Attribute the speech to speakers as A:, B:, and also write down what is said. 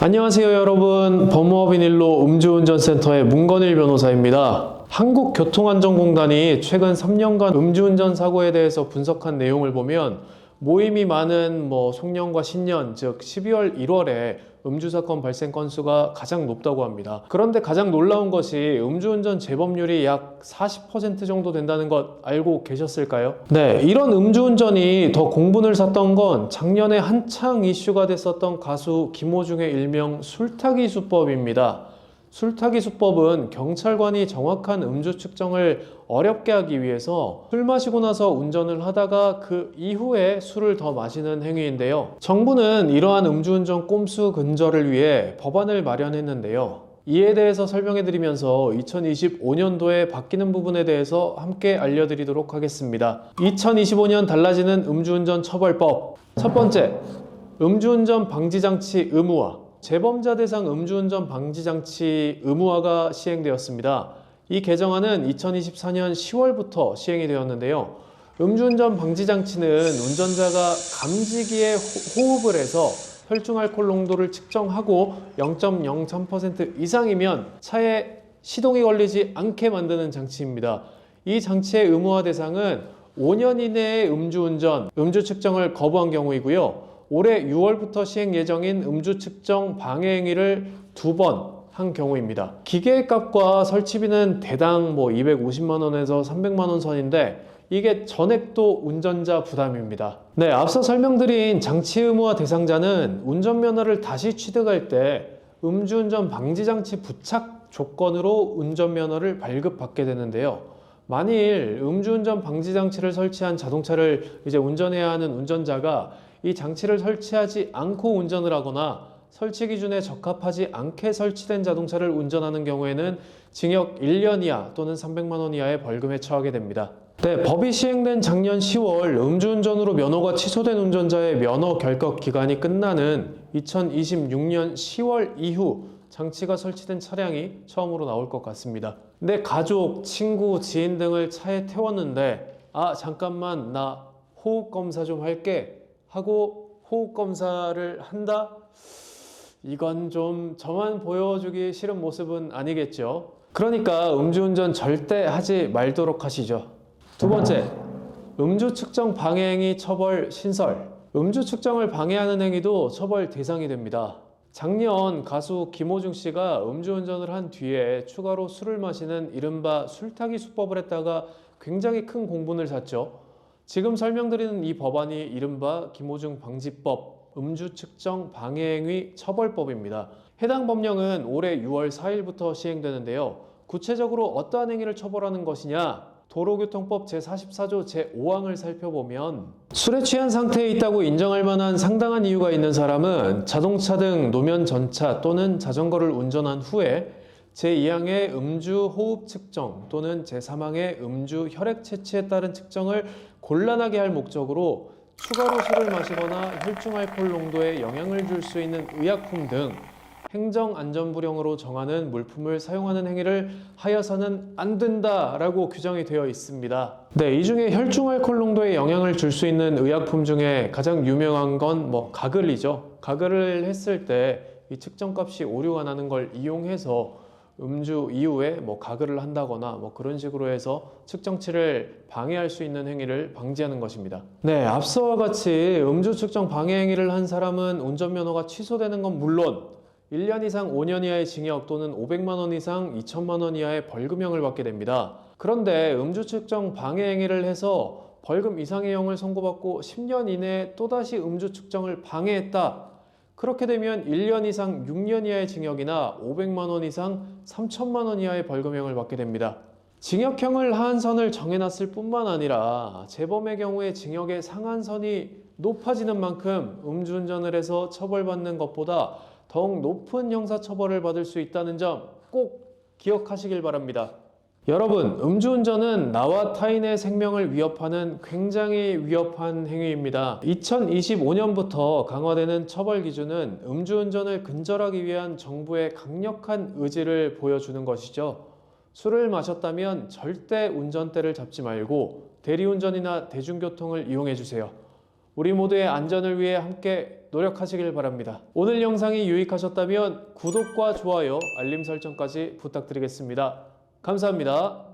A: 안녕하세요 여러분. 법무법인 일로 음주운전센터의 문건일 변호사입니다. 한국교통안전공단이 최근 3년간 음주운전 사고에 대해서 분석한 내용을 보면 모임이 많은 뭐 송년과 신년 즉 12월 1월에 음주 사건 발생 건수가 가장 높다고 합니다. 그런데 가장 놀라운 것이 음주운전 재범률이 약 40% 정도 된다는 것 알고 계셨을까요? 네, 이런 음주운전이 더 공분을 샀던 건 작년에 한창 이슈가 됐었던 가수 김호중의 일명 술타기 수법입니다. 술타기 수법은 경찰관이 정확한 음주 측정을 어렵게 하기 위해서 술 마시고 나서 운전을 하다가 그 이후에 술을 더 마시는 행위인데요. 정부는 이러한 음주운전 꼼수 근절을 위해 법안을 마련했는데요. 이에 대해서 설명해 드리면서 2025년도에 바뀌는 부분에 대해서 함께 알려드리도록 하겠습니다. 2025년 달라지는 음주운전 처벌법. 첫 번째, 음주운전 방지장치 의무화. 재범자 대상 음주운전 방지 장치 의무화가 시행되었습니다. 이 개정안은 2024년 10월부터 시행이 되었는데요. 음주운전 방지 장치는 운전자가 감지기에 호- 호흡을 해서 혈중 알코올 농도를 측정하고 0.03% 이상이면 차에 시동이 걸리지 않게 만드는 장치입니다. 이 장치의 의무화 대상은 5년 이내의 음주운전, 음주 측정을 거부한 경우이고요. 올해 6월부터 시행 예정인 음주 측정 방해 행위를 두 번 한 경우입니다. 기계의 값과 설치비는 대당 뭐 250만 원에서 300만 원 선인데 이게 전액도 운전자 부담입니다. 네, 앞서 설명드린 장치 의무화 대상자는 운전면허를 다시 취득할 때 음주운전 방지 장치 부착 조건으로 운전면허를 발급받게 되는데요. 만일 음주운전 방지 장치를 설치한 자동차를 이제 운전해야 하는 운전자가 이 장치를 설치하지 않고 운전을 하거나 설치 기준에 적합하지 않게 설치된 자동차를 운전하는 경우에는 징역 1년 이하 또는 300만 원 이하의 벌금에 처하게 됩니다. 네, 법이 시행된 작년 10월 음주운전으로 면허가 취소된 운전자의 면허 결격 기간이 끝나는 2026년 10월 이후 장치가 설치된 차량이 처음으로 나올 것 같습니다. 내 가족, 친구, 지인 등을 차에 태웠는데 아 잠깐만 나 호흡 검사 좀 할게 하고 호흡 검사를 한다. 이건 좀 저만 보여주기 싫은 모습은 아니겠죠. 그러니까 음주운전 절대 하지 말도록 하시죠. 두 번째, 음주 측정 방해 행위 처벌 신설. 음주 측정을 방해하는 행위도 처벌 대상이 됩니다. 작년 가수 김호중 씨가 음주운전을 한 뒤에 추가로 술을 마시는 이른바 술타기 수법을 했다가 굉장히 큰 공분을 샀죠. 지금 설명드리는 이 법안이 이른바 김호중 방지법 음주 측정 방해행위 처벌법입니다. 해당 법령은 올해 6월 4일부터 시행되는데요. 구체적으로 어떠한 행위를 처벌하는 것이냐? 도로교통법 제44조 제5항을 살펴보면 술에 취한 상태에 있다고 인정할 만한 상당한 이유가 있는 사람은 자동차 등 노면 전차 또는 자전거를 운전한 후에 제2항의 음주 호흡 측정 또는 제3항의 음주 혈액 채취에 따른 측정을 곤란하게 할 목적으로 추가로 술을 마시거나 혈중 알코올 농도에 영향을 줄 수 있는 의약품 등 행정안전부령으로 정하는 물품을 사용하는 행위를 하여서는 안 된다라고 규정이 되어 있습니다. 네, 이 중에 혈중 알코올 농도에 영향을 줄 수 있는 의약품 중에 가장 유명한 건 뭐 가글이죠. 가글을 했을 때 이 측정값이 오류가 나는 걸 이용해서 음주 이후에 뭐 가글을 한다거나 뭐 그런 식으로 해서 측정치를 방해할 수 있는 행위를 방지하는 것입니다. 네, 앞서와 같이 음주 측정 방해 행위를 한 사람은 운전면허가 취소되는 건 물론 1년 이상 5년 이하의 징역 또는 500만 원 이상 2천만 원 이하의 벌금형을 받게 됩니다. 그런데 음주 측정 방해 행위를 해서 벌금 이상의 형을 선고받고 10년 이내에 또다시 음주 측정을 방해했다. 그렇게 되면 1년 이상 6년 이하의 징역이나 500만 원 이상 3천만 원 이하의 벌금형을 받게 됩니다. 징역형을 하한선을 정해놨을 뿐만 아니라 재범의 경우에 징역의 상한선이 높아지는 만큼 음주운전을 해서 처벌받는 것보다 더욱 높은 형사처벌을 받을 수 있다는 점 꼭 기억하시길 바랍니다. 여러분, 음주운전은 나와 타인의 생명을 위협하는 굉장히 위협한 행위입니다. 2025년부터 강화되는 처벌 기준은 음주운전을 근절하기 위한 정부의 강력한 의지를 보여주는 것이죠. 술을 마셨다면 절대 운전대를 잡지 말고 대리운전이나 대중교통을 이용해 주세요. 우리 모두의 안전을 위해 함께 노력하시길 바랍니다. 오늘 영상이 유익하셨다면 구독과 좋아요, 알림 설정까지 부탁드리겠습니다. 감사합니다.